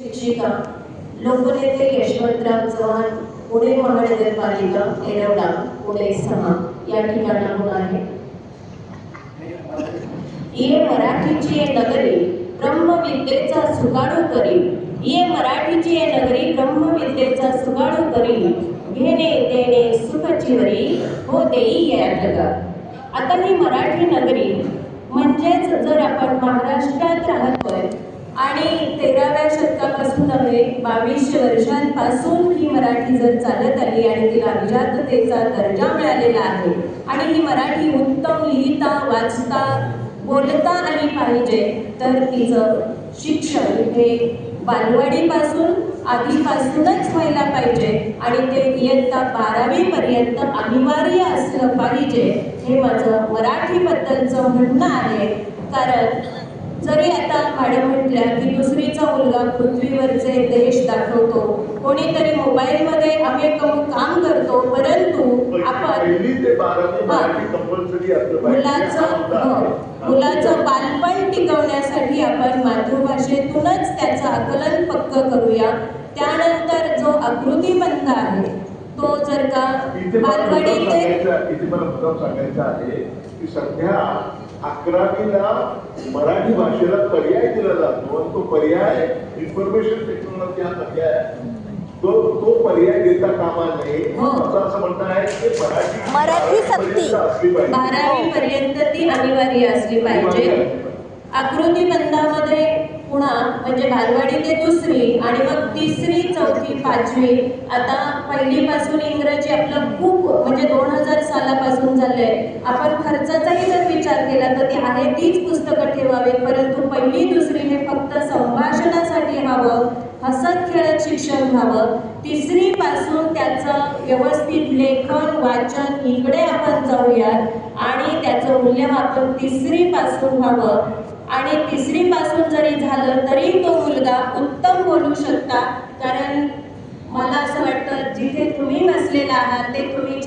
शिक्षिका लोकनेते यशवंतराव चव्हाण पुणे महानगरपालिका येरवडा पुणे सहा या ठिकाणाहून आहे. ये मराठीची ये नगरी ब्रह्मविद्येचा सुगाडू करी. ये मराठीची ये नगरी ब्रह्मविद्येचा सुगाडू करी. घेणे देणे सुखचिवरी हो देई या जगा आता ही मराठी नगरी म्हणजेच जर आपण महाराष्ट्रात राहतोय तेराव्या शतकापासून नव्हे बावीसशे वर्षांपासून ही मराठी जर चालत आली आणि तिला अभिजाततेचा दर्जा मिळालेला आहे आणि ही मराठी उत्तम लिहिता वाचता बोलता आली पाहिजे तर तिचं शिक्षण हे बालवाडीपासून आधीपासूनच व्हायला पाहिजे आणि ते इयत्ता बारावीपर्यंत अनिवार्य असलं पाहिजे हे माझं मराठीबद्दलचं म्हणणं आहे. कारण जरी आता मॅडम म्हटल्या की दुसरीचा मुलगा पृथ्वीवरचे देश दाखवतो. कोणीतरी मोबाईलमध्ये अमेक काम करतो परंतु आपण मुलाचं हो, मुलाचं बालपण टिकवण्यासाठी आपण मातृभाषेतूनच त्याचं आकलन पक्क करूया. त्यानंतर जो आकृतीबंध आहे तो जर का बालवाडी सांगायचं आहे की सध्या अकरावीला मराठी भाषेला पर्याय दिला जातो आणि तो पर्याय इन्फॉर्मेशन टेक्नॉलॉजी हा पर्याय. तो तो पर्याय देता कामा नये हो. असं असं म्हणणं आहे की मराठी मराठी सक्ती. बारावीपर्यंत असली पाहिजे बारावी पर्यंत ती अनिवार्य असली पाहिजे आकृतीबंधामध्ये पुन्हा म्हणजे बालवाडी ते दुसरी आणि मग तिसरी चौथी पाचवी आता पहिलीपासून इंग्रजी आपलं खूप म्हणजे दोन हजार सालापासून झालंय आपण खर्चाचाही जर दिला तर ती आहे तीच पुस्तकं ठेवावी परंतु पहिली दुसरी हे फक्त संभाषणासाठी व्हावं हसत खेळत शिक्षण व्हावं. तिसरी पासून त्याचं व्यवस्थित लेखन वाचन इकडे आपण जाऊयात. आणि त्याचं मूल्यमापन तिसरी पासून व्हावं. आणि तिसरी पासून जरी झालं तरी तो मुलगा उत्तम बोलू शकता. कारण मला असं वाटतं जिथे तुम्ही बसलेला आहात ते तुम्ही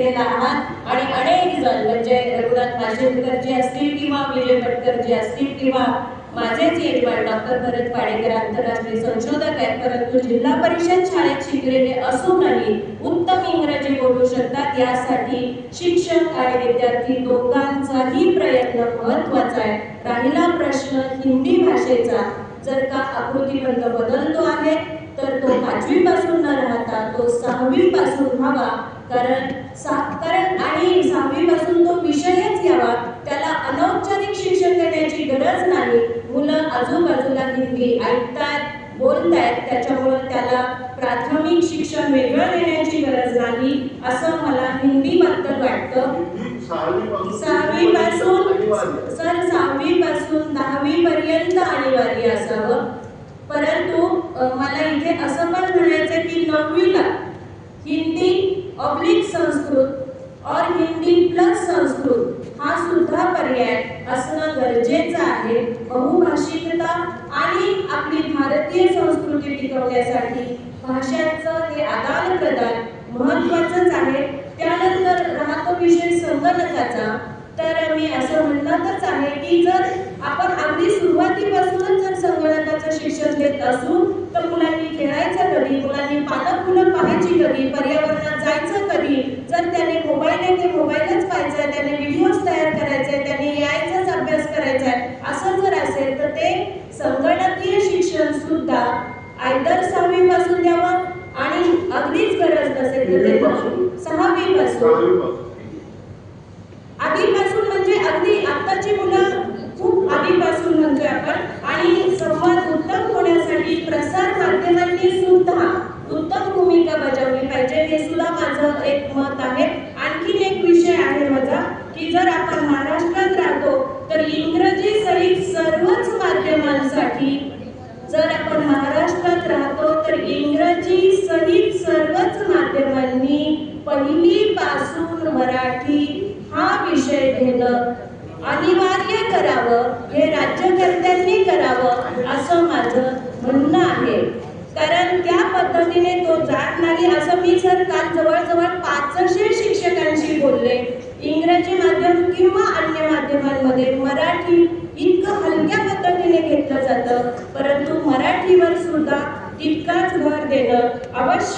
घेतलेला आहात आणि अनेक जण म्हणजे रघुनाथ माशेलकर जे असतील किंवा विजय भटकर जे असतील किंवा माझेच यजमान डॉक्टर भरत पाडेकर आंतरराष्ट्रीय संशोधक आहेत परंतु जिल्हा परिषद शाळेत शिकलेले असूनही उत्तम इंग्रजी बोलू शकतात यासाठी शिक्षक आणि विद्यार्थी दोघांचाही प्रयत्न महत्त्वाचा आहे. राहिला प्रश्न हिंदी भाषेचा. जर का आकृतीबंध बदलतो आहे तर तो पाचवी पासून न राहता तो सहावी पासून व्हावा. कारण सा कारण आणि सहावी पासून तो विषयच यावा त्याला अनौपचारिक शिक्षण देण्याची गरज नाही. मुलं आजूबाजूला हिंदी ऐकतात बोलतायत त्याच्यामुळं त्याला प्राथमिक शिक्षण वेगळं देण्याची गरज नाही असं मला हिंदी बद्दल वाटतं. सहावीपासून सहावी पासून. सर सहावी पासून दहावी पर्यंत अनिवार्य असावं. परंतु मला इथे असं पण म्हणायचं की नववीला हिंदी ऑब्लिक संस्कृत और हिंदी प्लस संस्कृत हा सुद्धा पर्याय असणं गरजेचं आहे. बहुभाषिकता आणि आपली भारतीय संस्कृती टिकवण्यासाठी भाषांचं हे आदान प्रदान महत्वाचंच आहे. त्यानंतर राहतो विषय संगणकाचा. तर मी असं म्हणणारच आहे की जर आपण अगदी सुरुवातीपासूनच जर संगणकाचं शिक्षण घेत असू तर मुलांनी खेळायचं कधी? मुलांनी पानं फुलं पाहायची कधी? पर्यावरणात जायचं कधी? जर त्याने मोबाईल आहे ते मोबाईलच पाहायचा आहे त्याने व्हिडिओज तयार करायचे त्याने यायचाच अभ्यास करायचा आहे असं जर असेल तर ते संगणकीय शिक्षण सुद्धा आयदर सहावी पासून द्यावं आणि अगदीच गरज नसेल तर ते सहावी पासून सहावीपासून. आधीपासून म्हणजे अगदी आताची मुलं खूप आधीपासून म्हणतोय आपण आणि संवाद उत्तम होण्यासाठी प्रसार यांनी सुद्धा उत्तम भूमिका बजावली पाहिजे. हे सुद्धा माझं एक मत आहे. आणखीन एक विषय आहे माझा की जर आपण महाराष्ट्रात राहतो तर इंग्रजी सहित सर्वच माध्यमांसाठी जर आपण महाराष्ट्रात राहतो तर इंग्रजी सहित सर्वच माध्यमांनी पहिली पासून मराठी हा विषय घेणं अनिवार्य करावं हे राज्यकर्त्यांनी करावं असं माझं म्हणणं आहे कारण त्या पद्धतीने तो जात नाही असं मी सर काल जवळजवळ पाचशे शिक्षकांशी बोलले. इंग्रजी माध्यम किंवा अन्य माध्यमांमध्ये मराठी इतकं हलक्या पद्धतीने घेतलं जातं सुद्धा तितकाच भर देणं आवश्यक